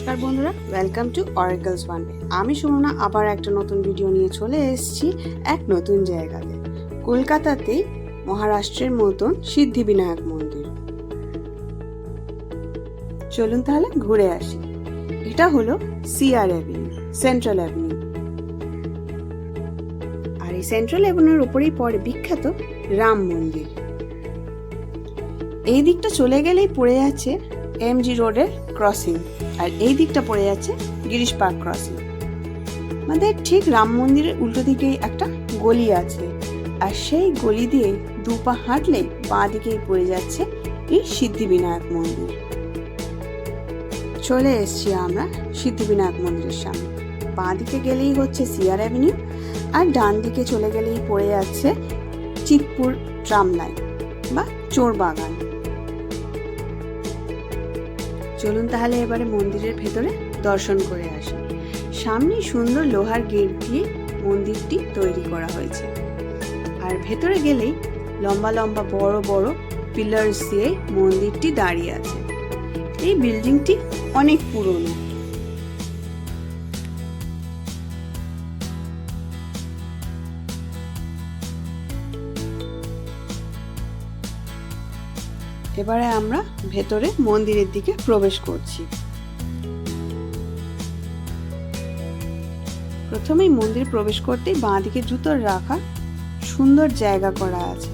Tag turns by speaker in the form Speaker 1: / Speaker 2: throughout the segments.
Speaker 1: নমস্কার বন্ধুরা। Welcome to অরেকলস one আমি সুমনা, আবার একটা নতুন ভিডিও নিয়ে চলে এসেছি এক নতুন জায়গাতে। কলকাতাতে মহারাষ্ট্রের মতন সিদ্ধিবিনায়ক মন্দির। চলুন তাহলে ঘুরে আসি। এটা হলো সিআর অ্যাভিনিউ সেন্ট্রাল অ্যাভিনিউ আর এই সেন্ট্রাল অ্যাভিনিউর উপরেই পড়ে বিখ্যাত রাম মন্দির। এই দিকটা চলে গেলেই পড়ে যাচ্ছে এমজি রোডের ক্রসিং আর এই দিকটা পড়ে যাচ্ছে গিরিশ পার্ক ক্রসিং। আমাদের ঠিক রাম মন্দিরের উল্টো দিকেই একটা গলি আছে। আর সেই গলি দিয়ে দু পা হাঁটলে বাঁ দিকেই পড়ে যাচ্ছে এই সিদ্ধিবিনায়ক মন্দির। চলে এসছি আমরা সিদ্ধিবিনায়ক মন্দিরের সামনে। বাঁ দিকে গেলেই হচ্ছে সিয়ার অ্যাভিনিউ আর ডান দিকে চলে গেলেই পড়ে যাচ্ছে চিতপুর ট্রাম লাইন বা চোর বাগান। চলুন তাহলে এবারে মন্দিরের ভেতরে দর্শন করে আসি। সামনে সুন্দর লোহার গেট দিয়ে মন্দিরটি তৈরি করা হয়েছে। আর ভেতরে গেলেই লম্বা লম্বা বড় বড় পিলার্স দিয়ে মন্দিরটি দাঁড়িয়ে আছে। এই বিল্ডিংটি অনেক পুরনো। এবারে আমরা ভেতরে মন্দিরের দিকে প্রবেশ করছি। প্রথমেই মন্দির প্রবেশ করতেই বাঁ দিকে জুতোর রাখা সুন্দর জায়গা করা আছে।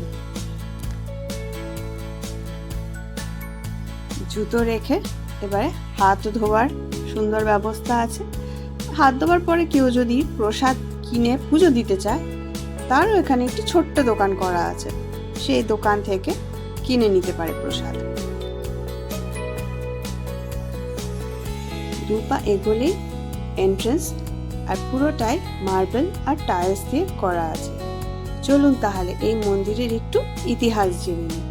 Speaker 1: জুতো রেখে এবারে হাত ধোয়ার সুন্দর ব্যবস্থা আছে। হাত ধোয়ার পরে কেউ যদি প্রসাদ কিনে পুজো দিতে চায়, তারও এখানে একটি ছোট্ট দোকান করা আছে। সেই দোকান থেকে কিনে নিতে পারে প্রসাদ। দুপা এগোলেই এন্ট্রেন্স আর পুরোটাই মার্বেল আর টাইলস দিয়ে করা আছে। চলুন তাহলে এই মন্দিরের একটু ইতিহাস জেনে নিই।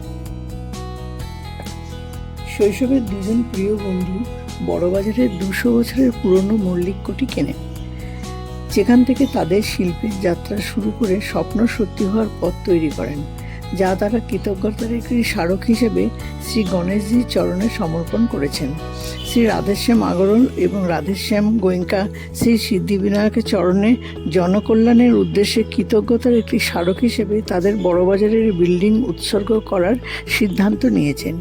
Speaker 2: শৈশবের দুজন প্রিয় বন্ধু বড়বাজারের দুশো বছরের পুরনো মল্লিককটি কেনে। যেখান থেকে তাদের শিল্পের যাত্রা শুরু করে স্বপ্ন সত্যি হওয়ার পথ তৈরি করেন। যা তারা কৃতজ্ঞতার একটি স্মারক হিসেবে শ্রী গণেশজির চরণে সমর্পণ করেছেন। শ্রী রাধেশ্যাম আগরল এবং রাধেশ্যাম গোয়েঙ্কা শ্রী সিদ্ধিবিনায়কের চরণে জনকল্যাণের উদ্দেশ্যে কৃতজ্ঞতার একটি স্মারক হিসেবে তাদের বড়বাজারের বিল্ডিং উৎসর্গ করার সিদ্ধান্ত নিয়েছেন।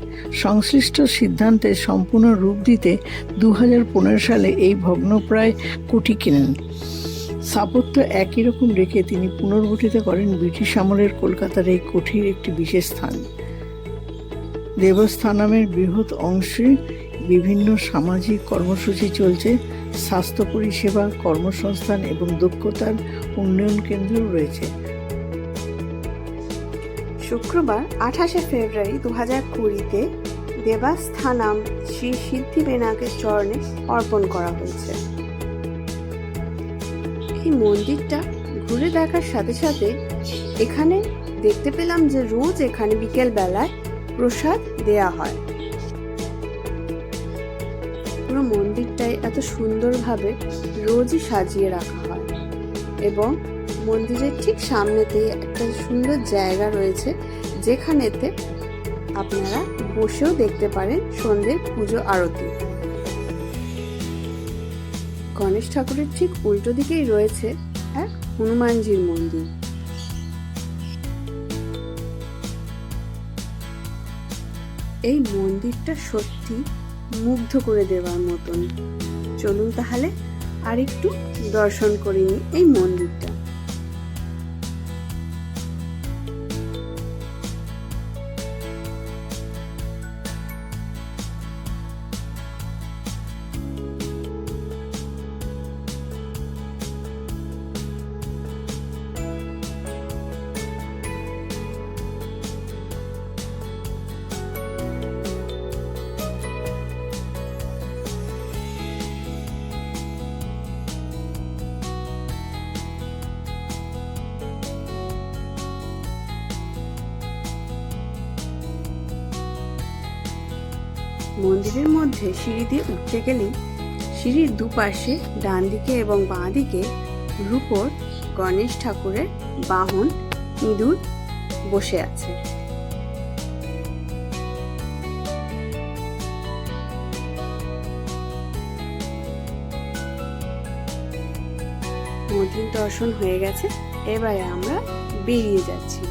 Speaker 2: সংশ্লিষ্ট সিদ্ধান্তে সম্পূর্ণ রূপ দিতে দু হাজার পনেরো সালে এই ভগ্নপ্রায় কুটি কেনেন। স্থাপত্য একই রকম রেখে তিনি পুনর্গঠিত করেন ব্রিটিশ আমলের কলকাতার এই কুঠির একটি বিশেষ স্থান। দেবস্থানামের বৃহৎ অংশে বিভিন্ন সামাজিক কর্মসূচি চলছে, স্বাস্থ্য পরিষেবা, কর্মসংস্থান এবং দক্ষতার উন্নয়ন কেন্দ্র রয়েছে।
Speaker 1: শুক্রবার আঠাশে ফেব্রুয়ারি দু হাজার কুড়িতে দেবাস্থানাম শ্রী সিদ্ধি বেনাকের চরণে অর্পণ করা হয়েছে। মন্দিরটা ঘুরে দেখার সাথে সাথে এখানে দেখতে পেলাম যে রোজ এখানে বিকেল বেলায় প্রসাদ দেয়া হয়। পুরো মন্দিরটাই এত সুন্দরভাবে রোজই সাজিয়ে রাখা হয় এবং মন্দিরের ঠিক সামনেতে একটা সুন্দর জায়গা রয়েছে যেখানেতে আপনারা বসেও দেখতে পারেন সন্ধ্যে পুজো আরতি। গণেশ ঠাকুরের ঠিক উল্টো দিকেই রয়েছে এক হনুমানজির মন্দির। এই মন্দিরটা সত্যি মুগ্ধ করে দেওয়ার মতন। চলুন তাহলে আর একটু দর্শন করিনি এই মন্দিরটা। মন্দিরের মধ্যে সিঁড়ি দিয়ে উঠতে গেলেই সিঁড়ির দুপাশে ডান দিকে এবং বাঁ দিকে রূপর গণেশ ঠাকুরের বাহন ইঁদুর বসে আছে। মন্দির দর্শন হয়ে গেছে। এবারে আমরা বেরিয়ে যাচ্ছি।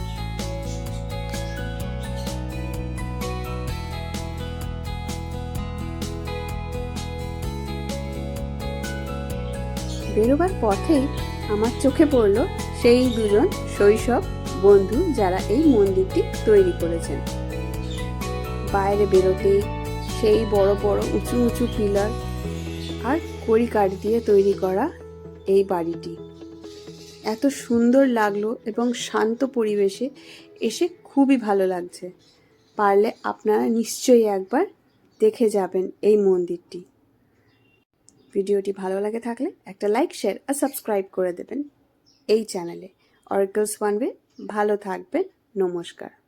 Speaker 1: বেরোবার পথেই আমার চোখে পড়ল সেই দুজন শৈশব বন্ধু যারা এই মন্দিরটি তৈরি করেছেন। বাইরে বেরোতেই সেই বড় বড় উঁচু উঁচু পিলার আর কড়ি কাঠ দিয়ে তৈরি করা এই বাড়িটি। এত সুন্দর লাগল এবং শান্ত পরিবেশে এসে খুবই ভালো লাগছে। পারলে আপনারা নিশ্চয়ই একবার দেখে যাবেন এই মন্দিরটি। ভিডিওটি ভালো লাগে থাকলে একটা লাইক শেয়ার আর সাবস্ক্রাইব করে দেবেন। এই চ্যানেলে অরিকলস ওয়ান ভালো থাকবেন। নমস্কার।